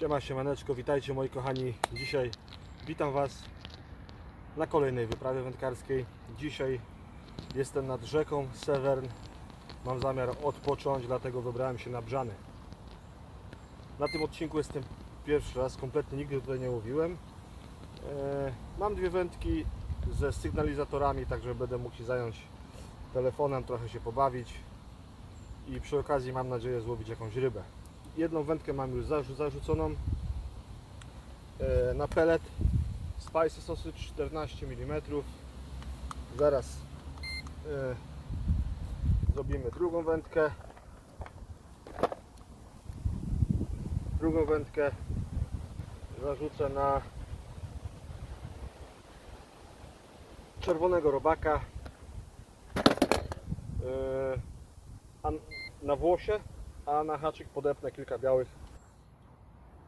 Siema, siemaneczko, witajcie moi kochani. Dzisiaj witam Was na kolejnej wyprawie wędkarskiej. Dzisiaj jestem nad rzeką Severn. Mam zamiar odpocząć, dlatego wybrałem się na Brzany. Na tym odcinku jestem pierwszy raz, kompletnie nigdy tutaj nie łowiłem. E, Mam dwie wędki ze sygnalizatorami, także będę mógł się zająć telefonem, trochę się pobawić i przy okazji mam nadzieję złowić jakąś rybę. Jedną wędkę mam już zarzu- zarzuconą e, na pelet Spicy Sausage 14 mm. Zaraz e, zrobimy drugą wędkę. Drugą wędkę zarzucę na czerwonego robaka. E, na włosie, a na haczyk podepnę kilka białych.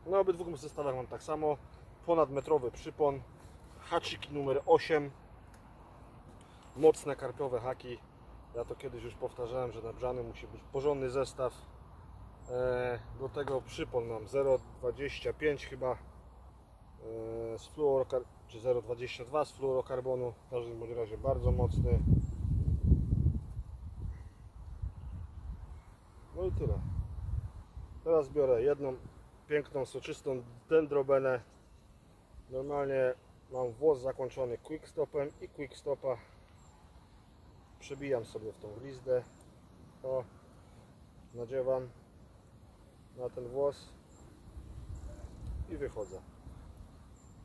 Na obydwu zestawach mam tak samo. Ponadmetrowy przypon, haczyki numer 8, mocne karpiowe haki. Ja to kiedyś już powtarzałem, że na brzany musi być porządny zestaw. E, Do tego przypon mam 0,25 chyba e, z czy 0,22 z fluorokarbonu. W każdym bądź razie bardzo mocny. No i tyle. Teraz biorę jedną piękną, soczystą dendrobenę. Normalnie mam włos zakończony quickstopem i quickstopa przebijam sobie w tą glizdę. O, nadziewam na ten włos i wychodzę.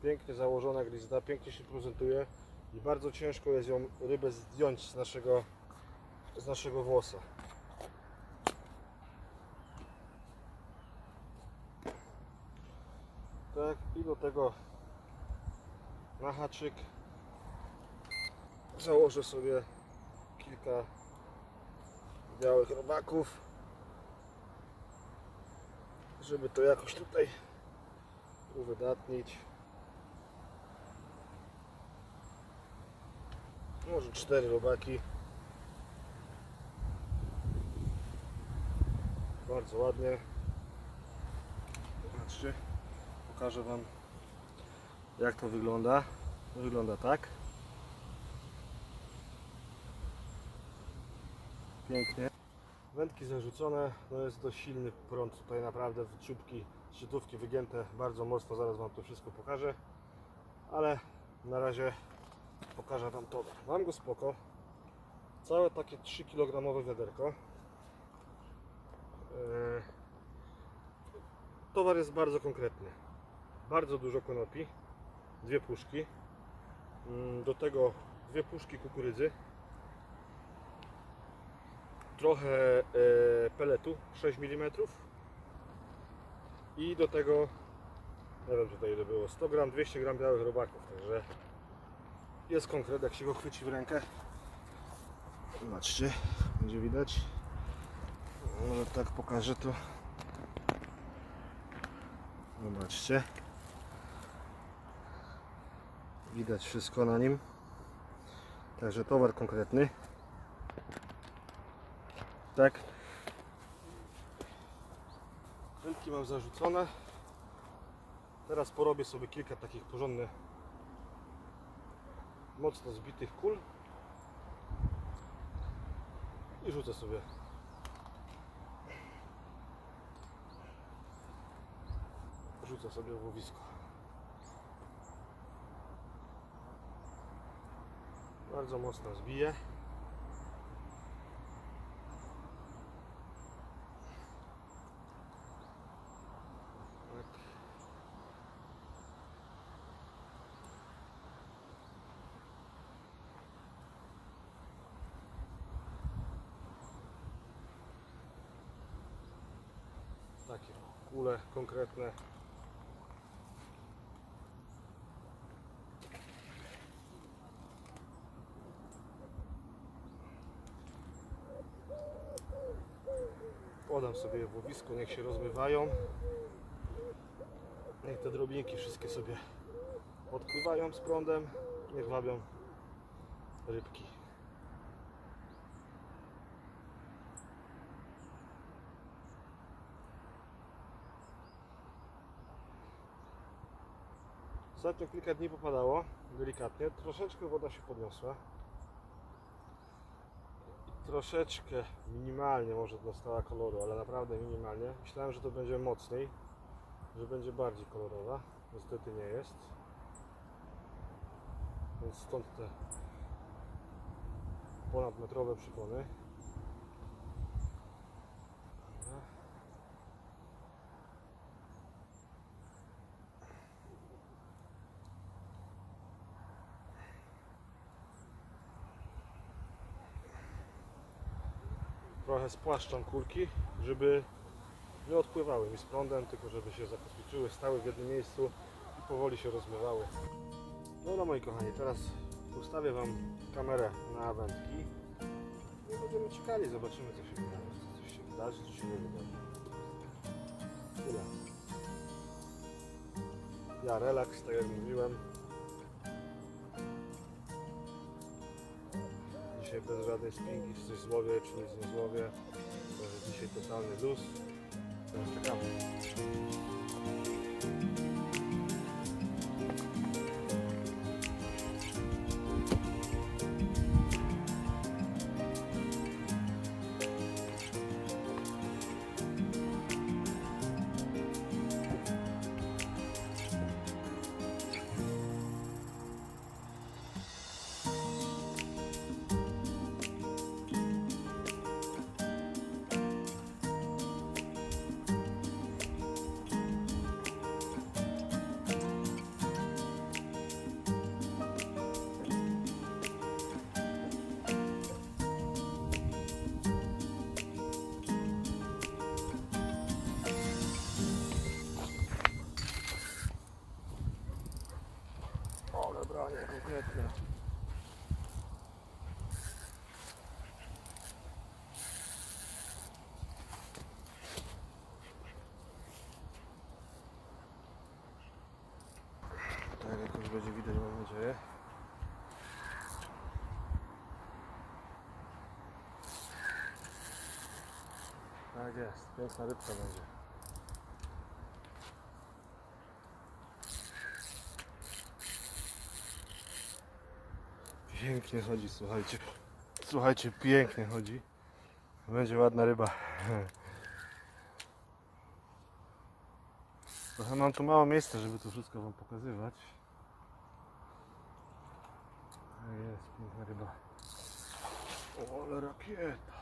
Pięknie założona glizda, pięknie się prezentuje i bardzo ciężko jest ją rybę zdjąć z naszego, z naszego włosa. Tak, i do tego na haczyk założę sobie kilka białych robaków, żeby to jakoś tutaj uwydatnić. Może cztery robaki. Bardzo ładnie. Zobaczcie pokażę Wam jak to wygląda. Wygląda tak. Pięknie. Wędki zarzucone, no jest dość silny prąd tutaj naprawdę w czubki, szczytówki wygięte bardzo mocno, zaraz Wam to wszystko pokażę. Ale na razie pokażę Wam towar. Mam go spoko. Całe takie 3 kg wiaderko. Eee, Towar jest bardzo konkretny bardzo dużo konopi, dwie puszki, Mm, do tego dwie puszki kukurydzy, trochę e, peletu 6 mm i do tego, nie wiem tutaj ile było, 100 gram, 200 gram białych robaków, także jest konkret, jak się go chwyci w rękę. Zobaczcie, będzie widać. Może tak pokażę to. Zobaczcie. Widać wszystko na nim. Także towar konkretny. Tak. Wędki mam zarzucone. Teraz porobię sobie kilka takich porządnych, mocno zbitych kul. I rzucę sobie rzucę sobie w łowisko. Bardzo mocno zbiję. Tak. Takie kule konkretne. Podam sobie je w łowisko, niech się rozmywają. Niech te drobinki wszystkie sobie odpływają z prądem. Niech wabią rybki. Ostatnio kilka dni popadało, delikatnie. Troszeczkę woda się podniosła. Troszeczkę, minimalnie może dostała koloru, ale naprawdę minimalnie. Myślałem, że to będzie mocniej, że będzie bardziej kolorowa. Niestety nie jest. Więc stąd te ponadmetrowe przypony. Trochę spłaszczam kulki, żeby nie odpływały mi z prądem, tylko żeby się zakotwiczyły, stały w jednym miejscu i powoli się rozmywały. Dobra moi kochani, teraz ustawię Wam kamerę na wędki i będziemy czekali, zobaczymy co się wydarzy. Coś się wydarzy, czy się nie wydarzy. Tyle. Ja relaks, tak jak mówiłem. Dzisiaj bez żadnej spinki, czy coś złowię, czy nic nie złowię. Dzisiaj totalny luz. Teraz czekamy. Będzie widać mam nadzieję. Tak jest, piękna rybka będzie. Pięknie chodzi, słuchajcie. Słuchajcie, pięknie chodzi. Będzie ładna ryba. Trochę mam tu mało miejsca, żeby to wszystko Wam pokazywać. A Jest piękna ryba. O, rakieta.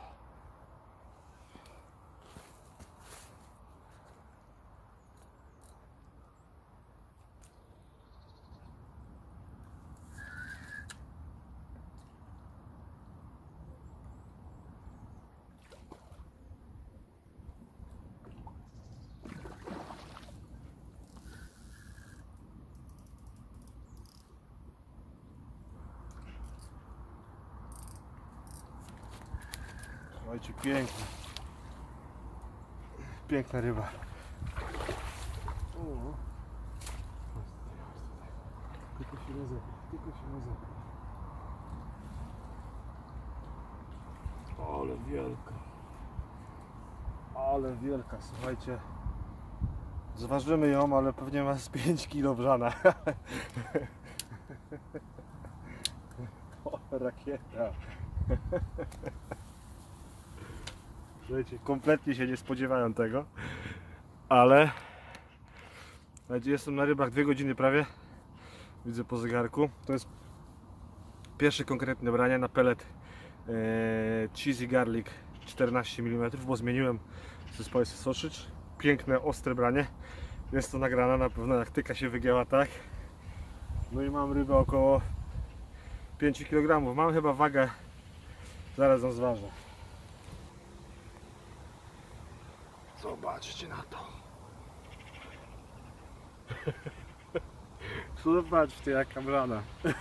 Słuchajcie, piękna. Piękna ryba. O. Tylko się rozepnie, tylko się rozepnie. Ale wielka. Ale wielka, słuchajcie. Zważymy ją, ale pewnie ma z 5 kg brzana. o, rakieta. Słuchajcie, kompletnie się nie spodziewają tego, ale jestem na rybach 2 godziny prawie. Widzę po zegarku. To jest pierwsze konkretne branie na pelet e, Cheesy Garlic 14 mm, bo zmieniłem ze Spicy Sausage. Piękne, ostre branie. Jest to nagrane na pewno jak tyka się wygięła tak. No i mam rybę około 5 kg. Mam chyba wagę, zaraz ją zważę. Zobaczcie na to. Zobaczcie jaka brana.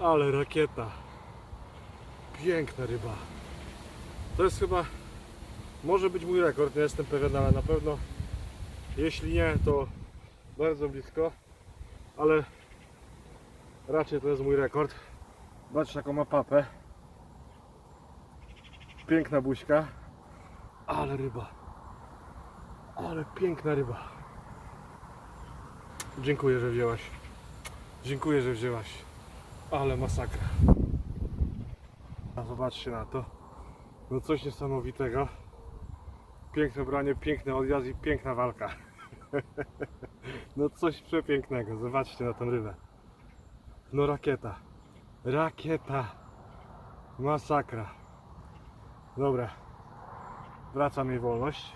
Ale rakieta. Piękna ryba. To jest chyba, może być mój rekord, nie jestem pewien, ale na pewno, jeśli nie, to bardzo blisko, ale raczej to jest mój rekord. Zobaczcie jaką ma papę. Piękna buźka. Ale ryba. Ale piękna ryba. Dziękuję, że wzięłaś. Dziękuję, że wzięłaś. Ale masakra. A zobaczcie na to. No coś niesamowitego. Piękne branie, piękny odjazd i piękna walka. No coś przepięknego. Zobaczcie na tą rybę. No rakieta. Rakieta. Masakra. Dobra. Wracam jej wolność.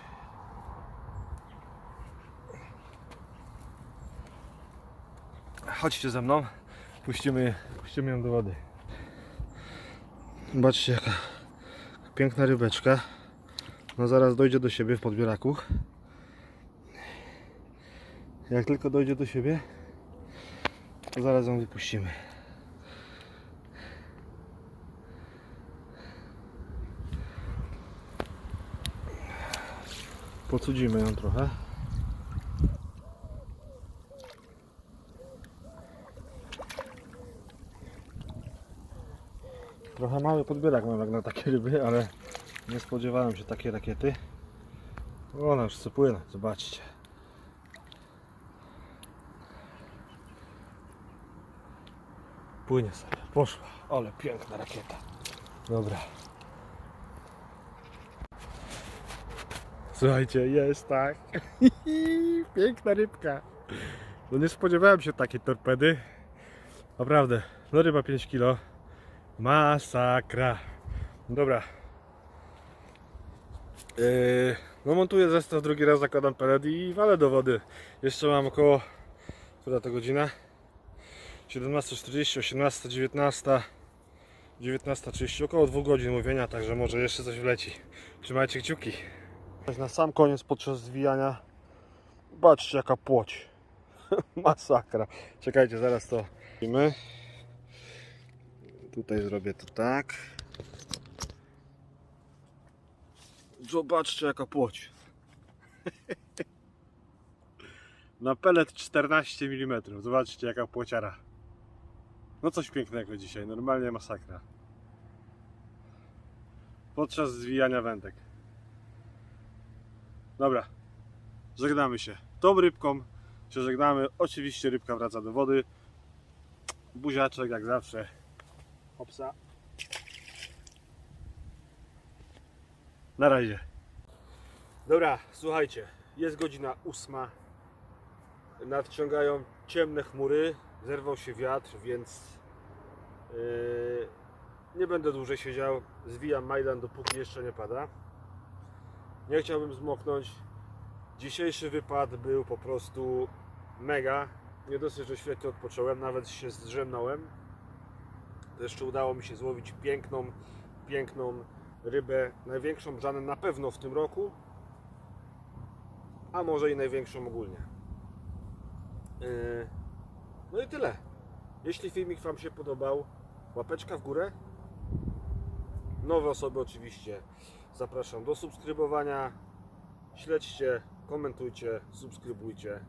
Chodźcie ze mną. Puścimy, puścimy ją do wody. Zobaczcie jaka piękna rybeczka. No zaraz dojdzie do siebie w podbieraku. Jak tylko dojdzie do siebie, to zaraz ją wypuścimy. Pocudzimy ją trochę. Trochę mały podbierak mam jak na takie ryby, ale nie spodziewałem się takiej rakiety. Ona już płynąć, zobaczcie. Płynie sobie, poszła, ale piękna rakieta. Dobra. Słuchajcie, jest tak. Piękna rybka. No nie spodziewałem się takiej torpedy. Naprawdę, no ryba 5 kg. Masakra. Dobra. Yy, no montuję zestaw, drugi raz zakładam pelet i walę do wody. Jeszcze mam około, która to godzina? 17.40, 18, 19, 19.30, około 2 godzin mówienia, także może jeszcze coś wleci. Trzymajcie kciuki. Na sam koniec podczas zwijania, patrzcie jaka płoć. Masakra. Czekajcie, zaraz to robimy. Tutaj zrobię to tak. Zobaczcie jaka płoć. Na pelet 14 mm. Zobaczcie jaka płociara. No coś pięknego dzisiaj, normalnie masakra. Podczas zwijania wędek. Dobra, żegnamy się. Tą rybką się żegnamy. Oczywiście rybka wraca do wody. Buziaczek jak zawsze. Hopsa. Na razie. Dobra, słuchajcie, jest godzina ósma. Nadciągają ciemne chmury, zerwał się wiatr, więc yy, nie będę dłużej siedział. Zwijam Majdan, dopóki jeszcze nie pada. Nie chciałbym zmoknąć. Dzisiejszy wypad był po prostu mega. Nie dosyć, że świetnie odpocząłem, nawet się zdrzemnąłem. Jeszcze udało mi się złowić piękną, piękną rybę. Największą brzanę na pewno w tym roku, a może i największą ogólnie. Yy, No i tyle. Jeśli filmik Wam się podobał, łapeczka w górę. Nowe osoby oczywiście zapraszam do subskrybowania. Śledźcie, komentujcie, subskrybujcie.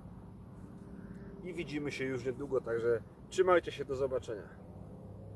I widzimy się już niedługo, także trzymajcie się, do zobaczenia.